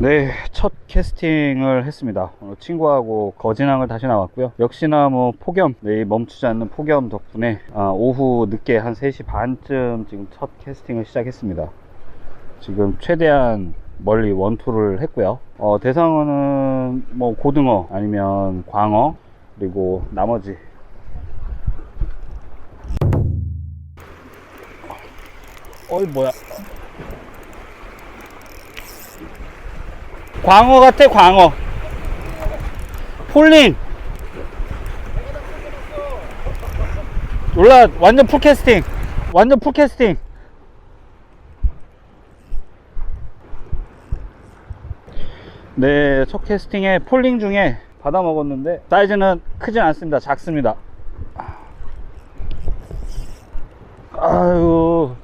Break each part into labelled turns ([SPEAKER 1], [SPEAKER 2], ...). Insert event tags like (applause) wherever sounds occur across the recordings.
[SPEAKER 1] 네, 첫 캐스팅을 했습니다. 친구하고 거진항을 다시 나왔고요. 역시나 뭐 폭염, 네, 멈추지 않는 폭염 덕분에 아, 오후 늦게 한 3시 반쯤 지금 첫 캐스팅을 시작했습니다. 지금 최대한 멀리 원투를 했고요. 어, 대상어는 뭐 고등어 아니면 광어 그리고 나머지 어이 뭐야 광어 같아 광어 폴린 올라 완전 풀캐스팅 완전 풀캐스팅 네, 첫 캐스팅에 폴링 중에 받아 먹었는데 사이즈는 크진 않습니다. 작습니다. 아유.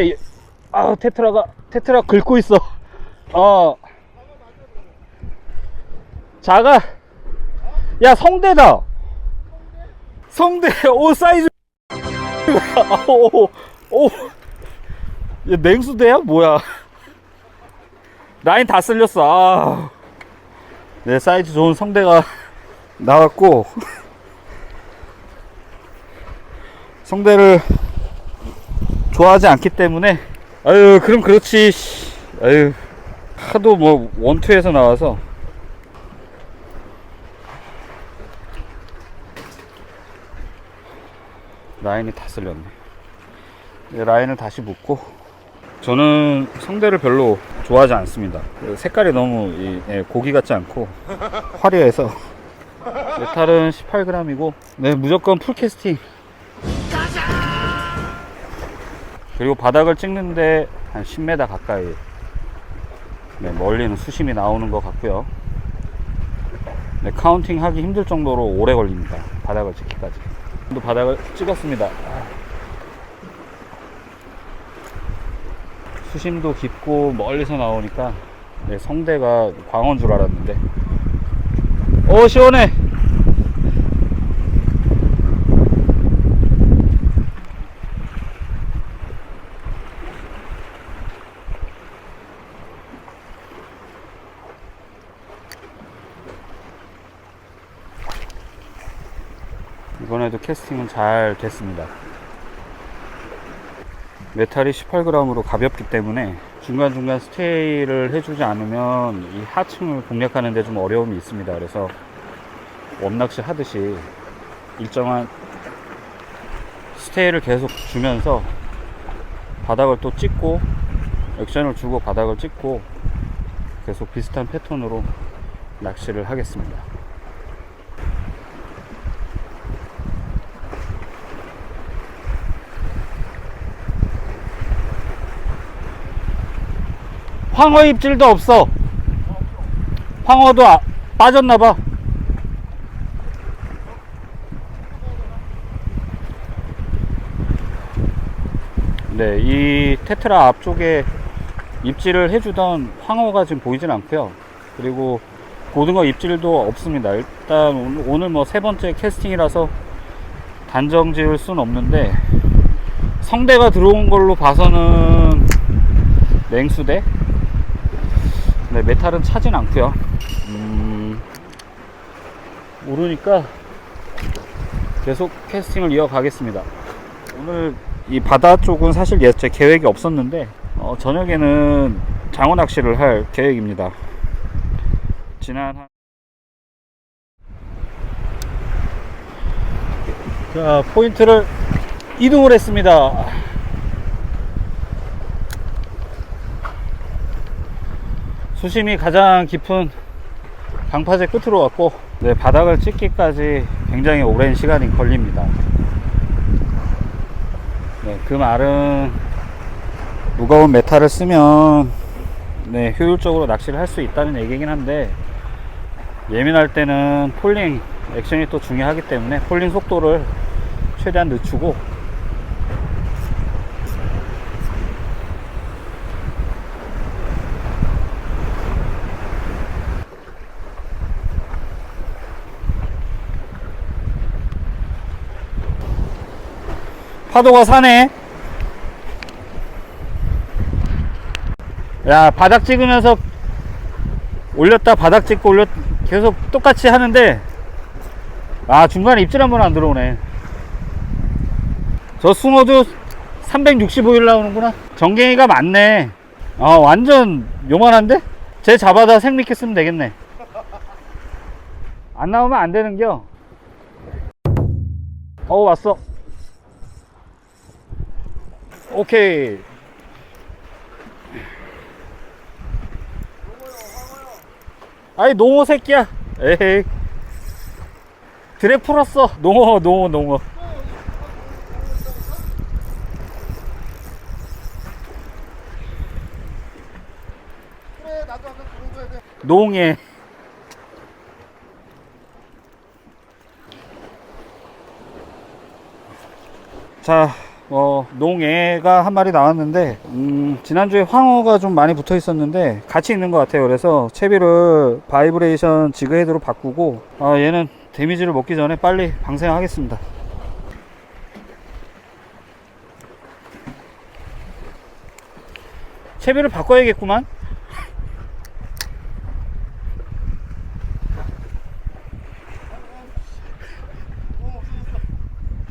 [SPEAKER 1] 이- 아 테트라가 테트라 긁고 있어. 어. 작아. 야 성대다. 성대 오 사이즈 (laughs) 오, 오, 얘 냉수대야? 뭐야? 라인 다 쓸렸어. 아. 내 사이즈 좋은 성대가 나왔고, 성대를 좋아하지 않기 때문에, 아유, 그럼 그렇지. 씨. 아유, 하도 뭐, 원투에서 나와서. 라인이 다 쓸렸네. 라인을 다시 묶고 저는 성대를 별로 좋아하지 않습니다. 그 색깔이 너무 이, 예, 고기 같지 않고 (laughs) 화려해서 메탈은 18g이고 네 무조건 풀캐스팅 그리고 바닥을 찍는데 한 10m 가까이 네, 멀리는 수심이 나오는 것 같고요. 네, 카운팅 하기 힘들 정도로 오래 걸립니다. 바닥을 찍기까지. 또 바닥을 찍었습니다. 수심도 깊고 멀리서 나오니까 네, 성대가 광어인 줄 알았는데 오 시원해 이번에도 캐스팅은 잘 됐습니다. 메탈이 18g으로 가볍기 때문에 중간중간 스테이를 해주지 않으면 이 하층을 공략하는 데 좀 어려움이 있습니다. 그래서 웜낚시 하듯이 일정한 스테이를 계속 주면서 바닥을 또 찍고 액션을 주고 바닥을 찍고 계속 비슷한 패턴으로 낚시를 하겠습니다. 황어 입질도 없어. 황어도 아- 빠졌나봐. 네, 이 테트라 앞쪽에 입질을 해주던 황어가 지금 보이진 않고요. 그리고 고등어 입질도 없습니다. 일단 오늘- 뭐 세 번째 캐스팅이라서 단정 지을 순 없는데 성대가 들어온 걸로 봐서는 냉수대 네, 메탈은 차진 않고요. 음, 모르니까 계속 캐스팅을 이어가겠습니다. 오늘 이 바다 쪽은 사실 예, 제 계획이 없었는데 어, 저녁에는 장어 낚시를 할 계획입니다. 지난 한... 자 포인트를 이동을 했습니다. 수심이 가장 깊은 강파제 끝으로 왔고 네, 바닥을 찍기까지 굉장히 오랜 시간이 걸립니다. 네, 그 말은 무거운 메탈을 쓰면 네, 효율적으로 낚시를 할 수 있다는 얘기긴 한데 예민할 때는 폴링 액션이 또 중요하기 때문에 폴링 속도를 최대한 늦추고 파도가 사네. 야, 바닥 찍으면서 올렸다, 바닥 찍고 올렸, 계속 똑같이 하는데, 아, 중간에 입질 한 번 안 들어오네. 저 숭어도 365일 나오는구나. 정갱이가 많네. 아, 완전 요만한데? 쟤 잡아다 생리켜 쓰면 되겠네. 안 나오면 안 되는겨. 어, 왔어. 오케이. 아이, 농어 새끼야. 에이. 드랙 풀었어. 농어, 농어, 농어. 농에. 자, 어, 농애가 한 마리 나왔는데, 음, 지난주에 황어가 좀 많이 붙어 있었는데, 같이 있는 것 같아요. 그래서 채비를 바이브레이션 지그헤드로 바꾸고, 아, 얘는 데미지를 먹기 전에 빨리 방생하겠습니다. 채비를 바꿔야겠구만.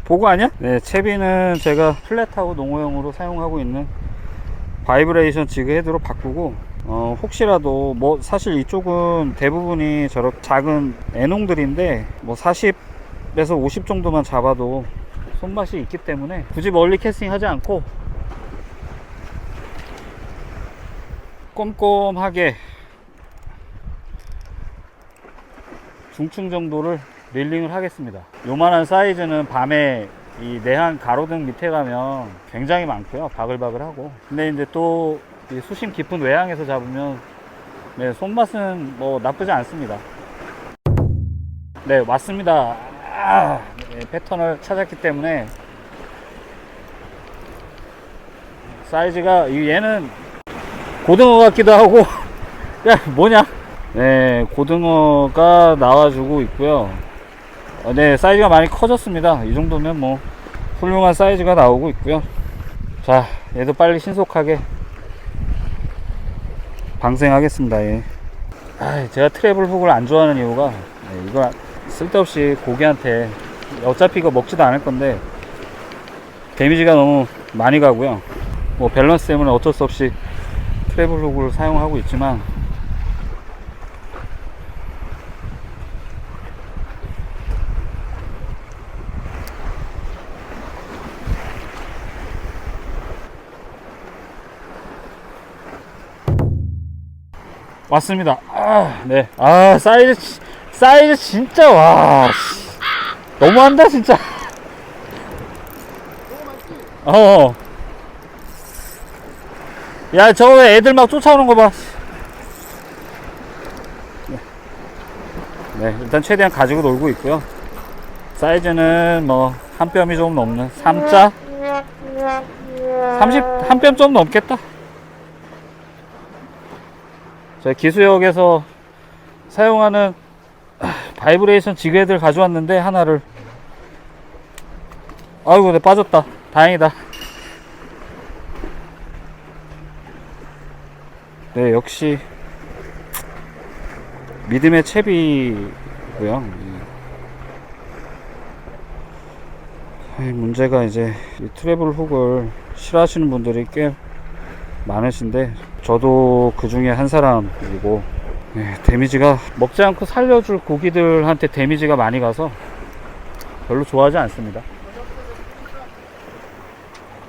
[SPEAKER 1] 보고 아니야? 네, 채비는 제가 플랫하고 농어용으로 사용하고 있는 바이브레이션 지그 헤드로 바꾸고 어, 혹시라도 뭐 사실 이쪽은 대부분이 저렇게 작은 애농들인데 뭐 40에서 50 정도만 잡아도 손맛이 있기 때문에 굳이 멀리 캐스팅 하지 않고 꼼꼼하게 중층 정도를 릴링을 하겠습니다. 요만한 사이즈는 밤에 이 내한 가로등 밑에 가면 굉장히 많고요. 바글바글하고. 근데 이제 또이 수심 깊은 외항에서 잡으면 네, 손맛은 뭐 나쁘지 않습니다. 네, 왔습니다. 아, 네, 패턴을 찾았기 때문에 사이즈가 이 얘는 고등어 같기도 하고 (laughs) 야 뭐냐 네 고등어가 나와주고 있고요 어, 네 사이즈가 많이 커졌습니다. 이 정도면 뭐 훌륭한 사이즈가 나오고 있고요. 자 얘도 빨리 신속하게 방생하겠습니다 예. 아, 제가 트래블 훅을 안 좋아하는 이유가 네, 이거 쓸데없이 고기한테 어차피 이거 먹지도 않을 건데 데미지가 너무 많이 가고요. 뭐 밸런스 때문에 어쩔 수 없이 트래블 훅을 사용하고 있지만 왔습니다. 아, 네. 아, 사이즈, 지- 사이즈 진짜, 와. 씨. 너무한다, 진짜. 어. 야, 저거 애들 막 쫓아오는 거 봐. 네. 네, 일단 최대한 가지고 놀고 있고요. 사이즈는 뭐, 한 뼘이 좀 넘는 3자? 30, 한 뼘 좀 넘겠다. 저희 기수역에서 사용하는 아, 바이브레이션 지그헤드를 가져왔는데 하나를. 아이고 내 빠졌다. 다행이다. 네 역시 믿음의 채비고요. 이 문제가 이제 이 트래블 훅을 싫어하시는 분들이 꽤 많으신데 저도 그 중에 한 사람이고 네, 데미지가 먹지 않고 살려줄 고기들한테 데미지가 많이 가서 별로 좋아하지 않습니다.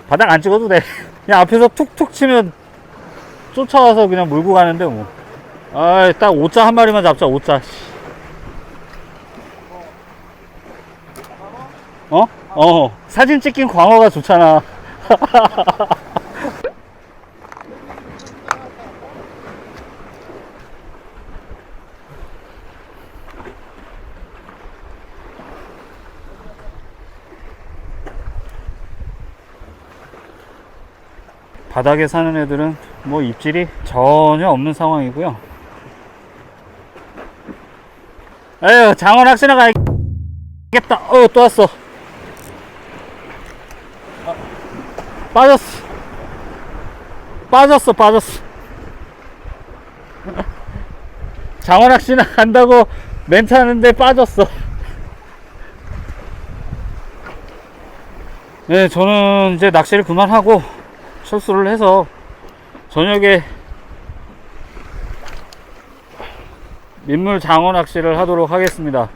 [SPEAKER 1] 바닥 안 찍어도 돼. (laughs) 그냥 앞에서 툭툭 치면 쫓아와서 그냥 물고 가는데 뭐. 아, 딱 5자 한 마리만 잡자. 5자. 어? 어. 사진 찍긴 광어가 좋잖아. (laughs) 바닥에 사는 애들은 뭐 입질이 전혀 없는 상황이고요. 에휴, 장어 낚시나 가야겠다. 어, 또 왔어. 아, 빠졌어. 빠졌어, 빠졌어. (laughs) 장어 낚시나 간다고 멘트 하는데 빠졌어. 네, 저는 이제 낚시를 그만하고 철수를 해서 저녁에 민물 장어 낚시를 하도록 하겠습니다.